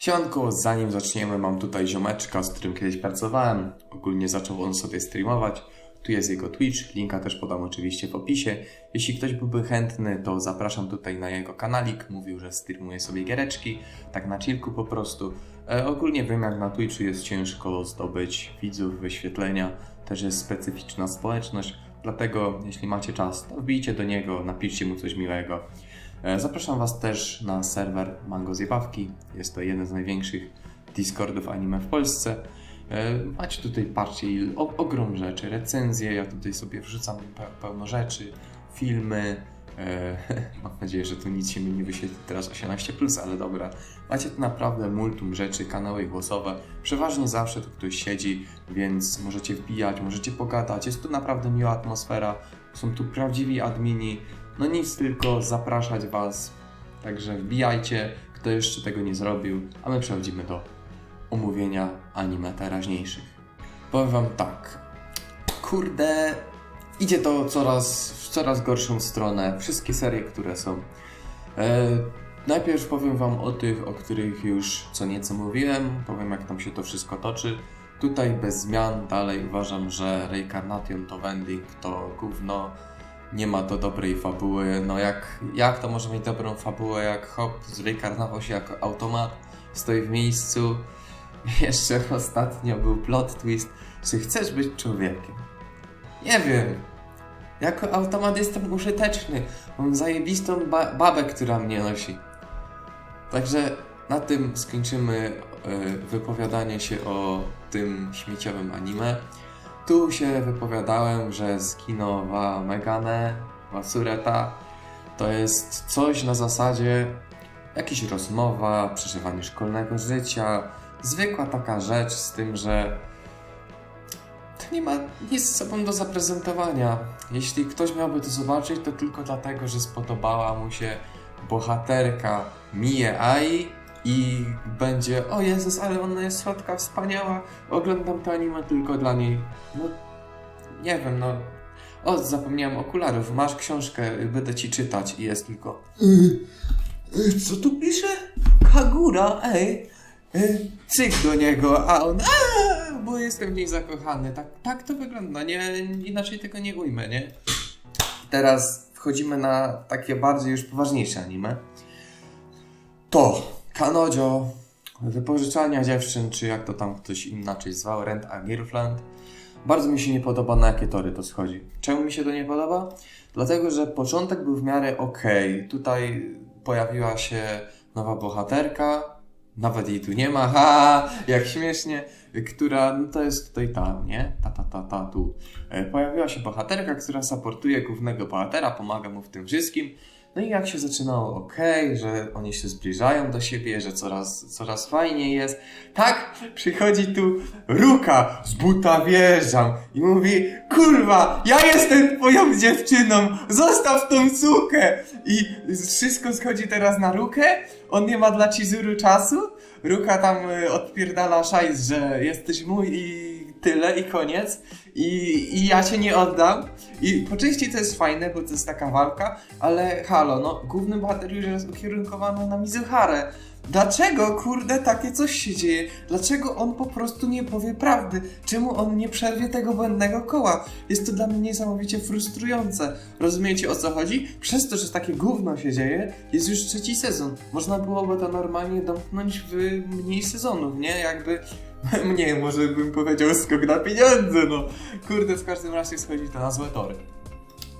Siemanko, zanim zaczniemy, mam tutaj ziomeczka, z którym kiedyś pracowałem. Ogólnie zaczął on sobie streamować. Tu jest jego Twitch, linka też podam oczywiście w opisie. Jeśli ktoś byłby chętny, to zapraszam tutaj na jego kanalik. Mówił, że streamuje sobie giereczki, tak na chillku po prostu. E, ogólnie wiem, jak na Twitchu jest ciężko zdobyć widzów, wyświetlenia. Też jest specyficzna społeczność, dlatego jeśli macie czas, to wbijcie do niego, napiszcie mu coś miłego. E, Zapraszam Was też na serwer Mango Zjebawki. Jest to jeden z największych Discordów anime w Polsce. E, Macie tutaj, patrzcie, o, ogrom rzeczy, recenzje, ja tutaj sobie wrzucam pe pełno rzeczy, filmy. E, mam nadzieję, że tu nic się mi nie wyświetli teraz 18+, ale dobra. Macie tu naprawdę multum rzeczy, kanały głosowe. Przeważnie zawsze tu ktoś siedzi, więc możecie wbijać, możecie pogadać. Jest tu naprawdę miła atmosfera. Są tu prawdziwi admini. No nic, tylko zapraszać Was. Także wbijajcie, kto jeszcze tego nie zrobił, a my przechodzimy do omówienia anime teraźniejszych. Powiem Wam tak. Kurde, idzie to coraz, w coraz gorszą stronę. Wszystkie serie, które są. E, najpierw powiem Wam o tych, o których już co nieco mówiłem. Powiem, jak tam się to wszystko toczy. Tutaj bez zmian, dalej uważam, że Reincarnation to Wending to gówno nie ma to dobrej fabuły. No jak, jak to może mieć dobrą fabułę, jak Hop zreinkarnował się jako automat, stoi w miejscu. Jeszcze ostatnio był plot twist, że chcesz być człowiekiem. Nie wiem. Jako automat jestem użyteczny. Mam zajebistą ba- babę, która mnie nosi. Także na tym skończymy e, wypowiadanie się o tym śmieciowym anime. Tu się wypowiadałem, że zginęła Megane, Masureta. To jest coś na zasadzie jakaś rozmowa, przeżywanie szkolnego życia. Zwykła taka rzecz z tym, że to nie ma nic z sobą do zaprezentowania. Jeśli ktoś miałby to zobaczyć, to tylko dlatego, że spodobała mu się bohaterka Mie Ai i będzie, o Jezus, ale ona jest słodka, wspaniała, oglądam to anime tylko dla niej. No, nie wiem, no. O, zapomniałem okularów, masz książkę, będę ci czytać i jest tylko... "Y, Co tu pisze? Kagura, ej. Y, Cyk do niego, a on, a, bo jestem w niej zakochany. Tak, tak to wygląda, nie, inaczej tego nie ujmę, nie? Teraz wchodzimy na takie bardziej już poważniejsze anime. To Kanojo, wypożyczalnia dziewczyn, czy jak to tam ktoś inaczej zwał, Rent a Girlfriend. Bardzo mi się nie podoba, na jakie tory to schodzi. Czemu mi się to nie podoba? Dlatego, że początek był w miarę okej. Tutaj pojawiła się nowa bohaterka, nawet jej tu nie ma, ha, jak śmiesznie, która, no to jest tutaj ta, nie? Ta, ta, ta, ta, tu. E, Pojawiła się bohaterka, która supportuje głównego bohatera, pomaga mu w tym wszystkim. No i jak się zaczynało ok, że oni się zbliżają do siebie, że coraz, coraz fajniej jest. Tak, przychodzi tu Ruka, z buta wjeżdżam i mówi Kurwa, ja jestem twoją dziewczyną, zostaw tą sukę! I wszystko schodzi teraz na Rukę, on nie ma dla Chizuru czasu, Ruka tam y, odpierdala szajs, że jesteś mój i tyle i koniec i, i ja cię nie oddam i po części to jest fajne, bo to jest taka walka, ale halo, no główny bohater już jest ukierunkowany na Mizuharę. Dlaczego, kurde, takie coś się dzieje? Dlaczego on po prostu nie powie prawdy? Czemu on nie przerwie tego błędnego koła? Jest to dla mnie niesamowicie frustrujące. Rozumiecie o co chodzi? Przez to, że takie gówno się dzieje, jest już trzeci sezon. Można byłoby to normalnie domknąć w mniej sezonów, nie? Jakby Mniej, może bym powiedział skok na pieniądze, no. Kurde, w każdym razie schodzi to na złe tory.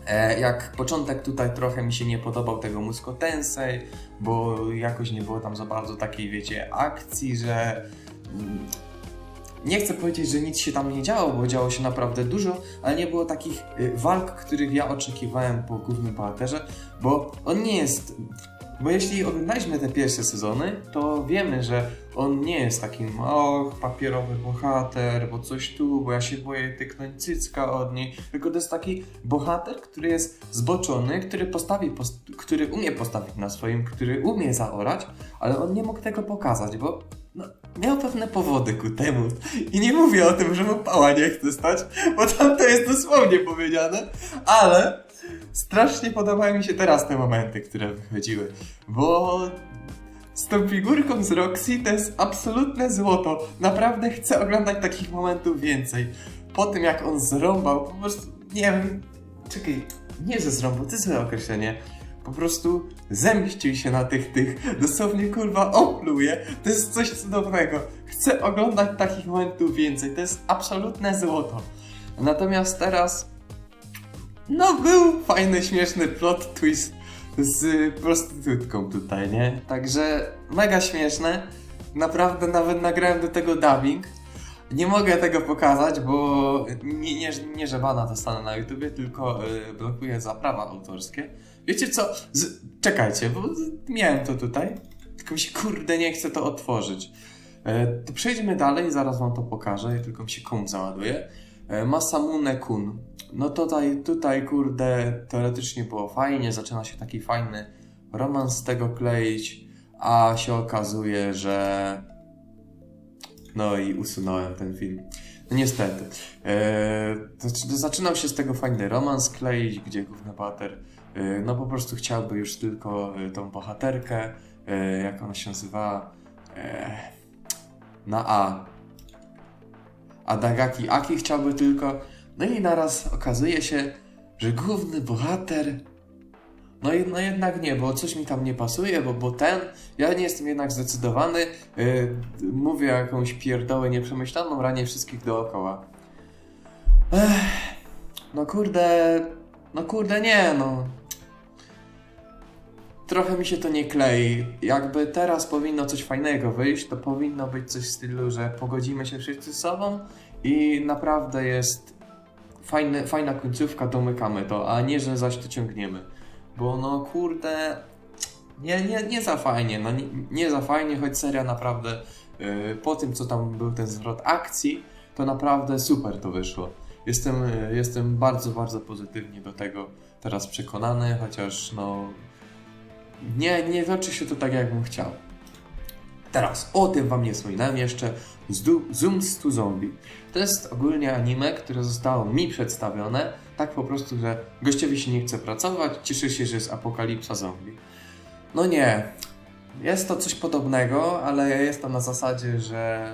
E, jak początek tutaj trochę mi się nie podobał tego Musko Tensei, bo jakoś nie było tam za bardzo takiej, wiecie, akcji, że... mm, Nie chcę powiedzieć, że nic się tam nie działo, bo działo się naprawdę dużo, ale nie było takich y, walk, których ja oczekiwałem po głównym bohaterze, bo on nie jest bo jeśli oglądaliśmy te pierwsze sezony, to wiemy, że on nie jest takim och, papierowy bohater, bo coś tu, bo ja się boję tyknąć cycka od niej. Tylko to jest taki bohater, który jest zboczony, który postawi, post który umie postawić na swoim, który umie zaorać, ale on nie mógł tego pokazać, bo no, miał pewne powody ku temu. I nie mówię o tym, że mu pała nie chce stać, bo tam to jest dosłownie powiedziane, ale strasznie podobają mi się teraz te momenty, które wychodziły, bo z tą figurką z Roxy to jest absolutne złoto. Naprawdę chcę oglądać takich momentów więcej. Po tym jak on zrąbał, po prostu, nie wiem, czekaj, nie że zrąbał, to jest złe określenie. Po prostu zemścił się na tych, tych, dosłownie kurwa opluje. To jest coś cudownego. Chcę oglądać takich momentów więcej. To jest absolutne złoto. Natomiast teraz, no był fajny, śmieszny plot twist z prostytutką tutaj, nie? Także mega śmieszne. Naprawdę nawet nagrałem do tego dubbing. Nie mogę tego pokazać, bo nie, nie, nie że bana dostanę na YouTubie, tylko yy, blokuję za prawa autorskie. Wiecie co? Z, czekajcie, bo miałem to tutaj, tylko mi się kurde nie chce to otworzyć. E, to przejdźmy dalej, zaraz wam to pokażę, tylko mi się komp załaduje. E, Masamune Kun. No tutaj, tutaj kurde, teoretycznie było fajnie, zaczyna się taki fajny romans z tego kleić, a się okazuje, że no i usunąłem ten film. No niestety. Eee, zaczynał się z tego fajny romans kleić, gdzie główny bohater e, no po prostu chciałby już tylko e, tą bohaterkę, jak ona się nazywa, e, na A. A Dagaki Aki chciałby tylko. No i naraz okazuje się, że główny bohater. No, no jednak nie, bo coś mi tam nie pasuje, bo, bo ten. Ja nie jestem jednak zdecydowany. Yy, mówię jakąś pierdołę nieprzemyślaną, ranię wszystkich dookoła. Ech, no kurde. No kurde, nie, no. Trochę mi się to nie klei. Jakby teraz powinno coś fajnego wyjść, to powinno być coś w stylu, że pogodzimy się wszyscy z sobą i naprawdę jest fajny, fajna końcówka, domykamy to, a nie, że zaś to ciągniemy. Bo no kurde, nie, nie, nie za fajnie, no nie, nie za fajnie, choć seria naprawdę yy, po tym, co tam był ten zwrot akcji, to naprawdę super to wyszło. Jestem, yy, jestem bardzo, bardzo pozytywnie do tego teraz przekonany, chociaż no nie, nie toczy się to tak, jakbym chciał. Teraz, o tym wam nie wspominałem jeszcze, Zooms to Zombie. To jest ogólnie anime, które zostało mi przedstawione, tak po prostu, że gościowi się nie chce pracować, cieszy się, że jest apokalipsa zombie. No nie, jest to coś podobnego, ale jest to na zasadzie, że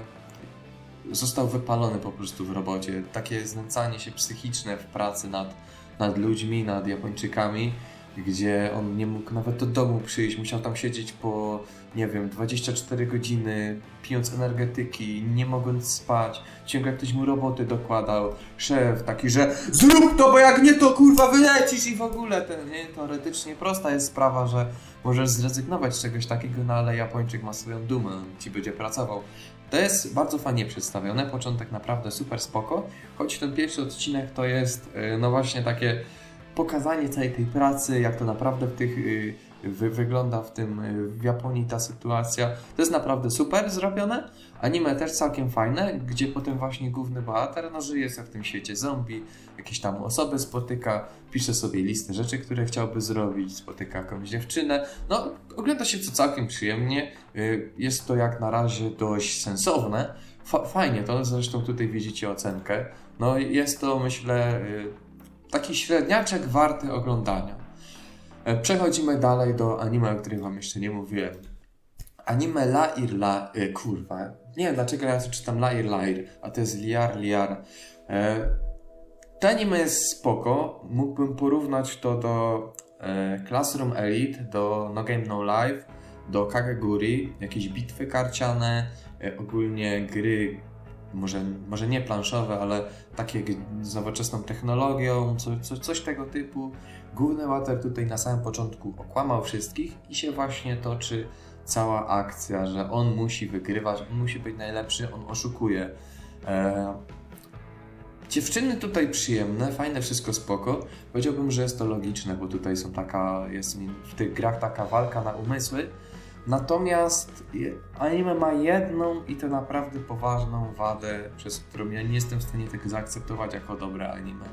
został wypalony po prostu w robocie. Takie znęcanie się psychiczne w pracy nad, nad ludźmi, nad Japończykami gdzie on nie mógł nawet do domu przyjść, musiał tam siedzieć po, nie wiem, 24 godziny, pijąc energetyki, nie mogąc spać, ciągle ktoś mu roboty dokładał, szef taki, że zrób to, bo jak nie to kurwa wylecisz i w ogóle, ten, nie, teoretycznie prosta jest sprawa, że możesz zrezygnować z czegoś takiego, no ale Japończyk ma swoją dumę, ci będzie pracował. To jest bardzo fajnie przedstawione, początek naprawdę super spoko, choć ten pierwszy odcinek to jest, yy, no właśnie takie pokazanie całej tej pracy, jak to naprawdę w tych, y, wy, wygląda w tym y, w Japonii ta sytuacja. To jest naprawdę super zrobione. Anime też całkiem fajne, gdzie potem właśnie główny bohater no, żyje sobie w tym świecie zombie, jakieś tam osoby spotyka, pisze sobie listę rzeczy, które chciałby zrobić, spotyka jakąś dziewczynę. No, ogląda się to całkiem przyjemnie. Y, jest to jak na razie dość sensowne. Fajnie to, zresztą tutaj widzicie ocenkę. No jest to myślę taki średniaczek warty oglądania. E, przechodzimy dalej do anime, o którym wam jeszcze nie mówiłem. Anime Lair La... E, kurwa. Nie wiem dlaczego ja czytam Lair Lair, a to jest Liar Liar. E, to anime jest spoko. Mógłbym porównać to do e, Classroom Elite, do No Game No Life, do Kageguri, jakieś bitwy karciane, e, ogólnie gry może, może nie planszowe, ale takie z nowoczesną technologią, co, co, coś tego typu. Główny Water tutaj na samym początku okłamał wszystkich i się właśnie toczy cała akcja, że on musi wygrywać, on musi być najlepszy, on oszukuje. E, dziewczyny tutaj przyjemne, fajne, wszystko spoko. Powiedziałbym, że jest to logiczne, bo tutaj są taka, jest w tych grach taka walka na umysły, Natomiast anime ma jedną i to naprawdę poważną wadę, przez którą ja nie jestem w stanie tego zaakceptować jako dobre anime.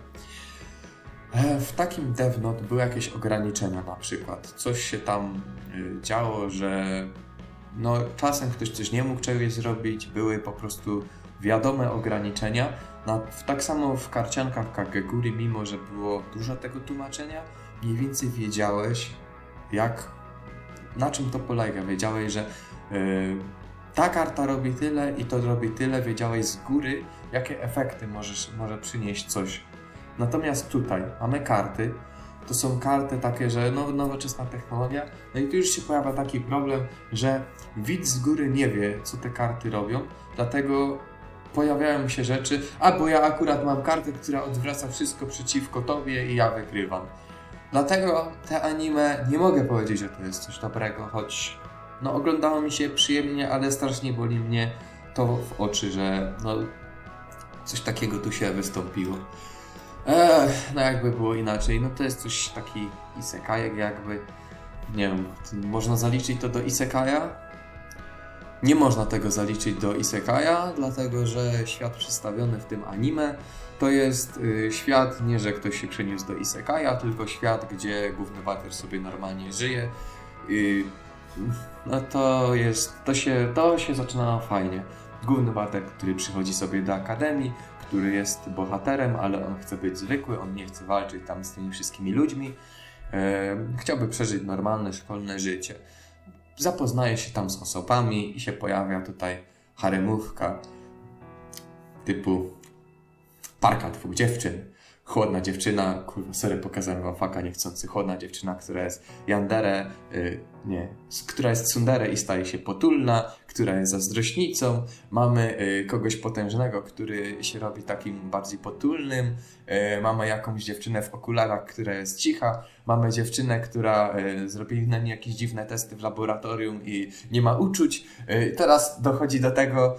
E, w takim Death Note były jakieś ograniczenia na przykład. Coś się tam y, działo, że no, czasem ktoś coś nie mógł czegoś zrobić, były po prostu wiadome ograniczenia. No, tak samo w karciankach Kageguri, mimo że było dużo tego tłumaczenia, mniej więcej wiedziałeś, jak na czym to polega? Wiedziałeś, że Yy, ta karta robi tyle i to robi tyle, wiedziałeś z góry, jakie efekty możesz, może przynieść coś. Natomiast tutaj mamy karty, to są karty takie, że no, nowoczesna technologia, no i tu już się pojawia taki problem, że widz z góry nie wie, co te karty robią, dlatego pojawiają się rzeczy, a bo ja akurat mam kartę, która odwraca wszystko przeciwko tobie i ja wygrywam. Dlatego te anime nie mogę powiedzieć, że to jest coś dobrego, choć no oglądało mi się przyjemnie, ale strasznie boli mnie to w oczy, że no coś takiego tu się wystąpiło. Ech, no jakby było inaczej, no to jest coś taki isekajek jakby, nie wiem, można zaliczyć to do isekaja? Nie można tego zaliczyć do isekaja, dlatego że świat przedstawiony w tym anime to jest y, świat nie, że ktoś się przeniósł do isekaja, tylko świat, gdzie główny bohater sobie normalnie żyje. Y, no to jest, to się, to się zaczyna fajnie. Główny bohater, który przychodzi sobie do akademii, który jest bohaterem, ale on chce być zwykły, on nie chce walczyć tam z tymi wszystkimi ludźmi. E, chciałby przeżyć normalne szkolne życie. Zapoznaje się tam z osobami i się pojawia tutaj haremówka typu parka dwóch dziewczyn. Chłodna dziewczyna, kurwa, sorry, pokazałem wam faka niechcący. Chłodna dziewczyna, która jest yandere, y, nie, która jest tsundere i staje się potulna, która jest zazdrośnicą. Mamy y, kogoś potężnego, który się robi takim bardziej potulnym. Y, mamy jakąś dziewczynę w okularach, która jest cicha. Mamy dziewczynę, która y, zrobili na niej jakieś dziwne testy w laboratorium i nie ma uczuć. Y, teraz dochodzi do tego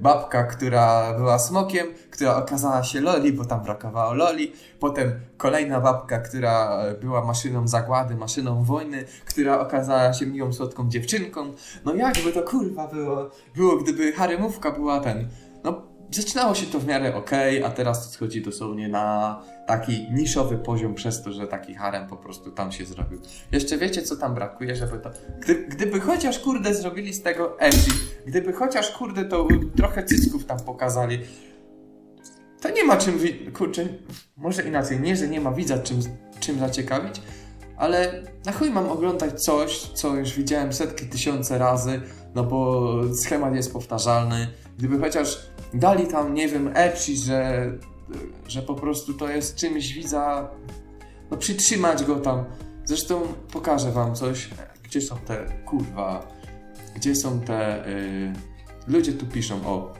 babka, która była smokiem, która okazała się loli, bo tam brakowało loli. Potem kolejna babka, która była maszyną zagłady, maszyną wojny, która okazała się miłą, słodką dziewczynką. No jakby to kurwa było, było gdyby haremówka była ten... No zaczynało się to w miarę okej, a teraz to schodzi dosłownie na taki niszowy poziom przez to, że taki harem po prostu tam się zrobił. Jeszcze wiecie, co tam brakuje, żeby to... Gdy, gdyby chociaż, kurde, zrobili z tego edgy, gdyby chociaż, kurde, to trochę cycków tam pokazali, to nie ma czym, kurczę, może inaczej, nie, że nie ma widza czym, czym zaciekawić, ale na chuj mam oglądać coś, co już widziałem setki, tysiące razy, no bo schemat jest powtarzalny. Gdyby chociaż dali tam, nie wiem, epsi, że, że po prostu to jest czymś widza, no przytrzymać go tam. Zresztą pokażę wam coś, gdzie są te, kurwa, gdzie są te, y, ludzie tu piszą, o,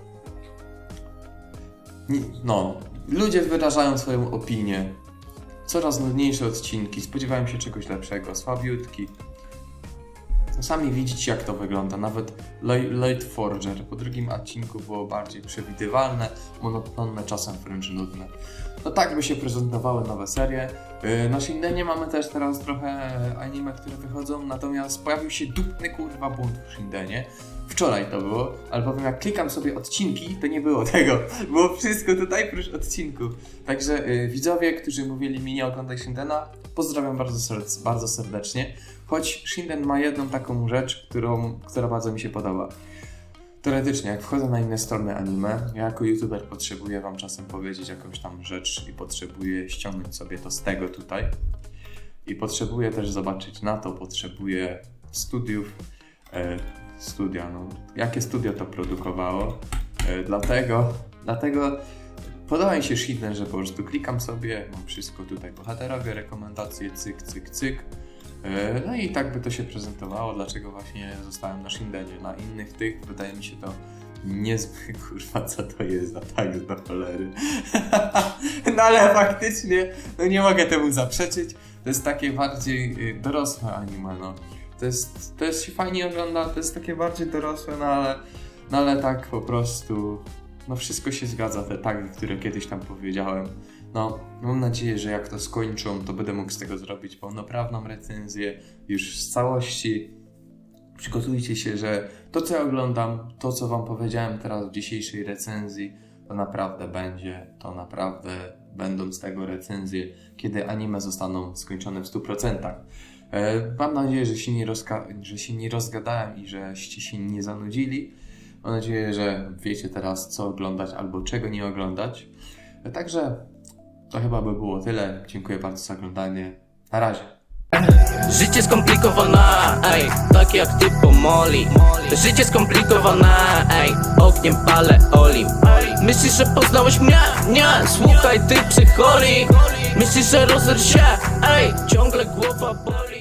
no, ludzie wyrażają swoją opinię. Coraz nudniejsze odcinki, spodziewałem się czegoś lepszego, słabiutki. Sami widzicie, jak to wygląda. Nawet Late Forger po drugim odcinku było bardziej przewidywalne, monotonne, czasem wręcz nudne. No tak by się prezentowały nowe serie. Yy, Na Shindenie mamy też teraz trochę anime, które wychodzą, natomiast pojawił się dupny kurwa bunt w Shindenie. Wczoraj to było, albowiem jak klikam sobie odcinki, to nie było tego. Było wszystko tutaj prócz odcinków. Także y, widzowie, którzy mówili mi nie oglądaj Shindena, pozdrawiam bardzo, ser- bardzo serdecznie. Choć Shinden ma jedną taką rzecz, którą, która bardzo mi się podoba. Teoretycznie, jak wchodzę na inne strony anime, ja jako youtuber potrzebuję wam czasem powiedzieć jakąś tam rzecz i potrzebuję ściągnąć sobie to z tego tutaj. I potrzebuję też zobaczyć na to, potrzebuję studiów, e, studia, no, jakie studio to produkowało. E, dlatego, dlatego podoba mi się Shinden, że po prostu klikam sobie, mam wszystko tutaj, bohaterowie, rekomendacje, cyk, cyk, cyk. E, No i tak by to się prezentowało, dlaczego właśnie zostałem na Shindenie. Na innych tych wydaje mi się to niezbyt, kurwa, co to jest za tak do cholery. no ale faktycznie, no nie mogę temu zaprzeczyć. To jest takie bardziej y, dorosłe anime, no. To jest, to jest się fajnie ogląda, to jest takie bardziej dorosłe, no ale, no ale tak po prostu, no wszystko się zgadza, te tagi, które kiedyś tam powiedziałem. No, mam nadzieję, że jak to skończą, to będę mógł z tego zrobić pełnoprawną recenzję już z całości. Przygotujcie się, że to, co ja oglądam, to, co Wam powiedziałem teraz w dzisiejszej recenzji, to naprawdę będzie, to naprawdę będą z tego recenzje, kiedy anime zostaną skończone w 100%. E, mam nadzieję, że się nie, rozka- że się nie rozgadałem i żeście się nie zanudzili. Mam nadzieję, że wiecie teraz, co oglądać albo czego nie oglądać. E, także to chyba by było tyle. Dziękuję bardzo za oglądanie. Na razie. Życie skomplikowana, ej, tak jak ty pomoli Życie skomplikowana, ej, ogniem pale oli. Myślisz, że poznałeś mnie? Nie, słuchaj, ty psycholi Myślisz, że rozr się, ej, ciągle głowa boli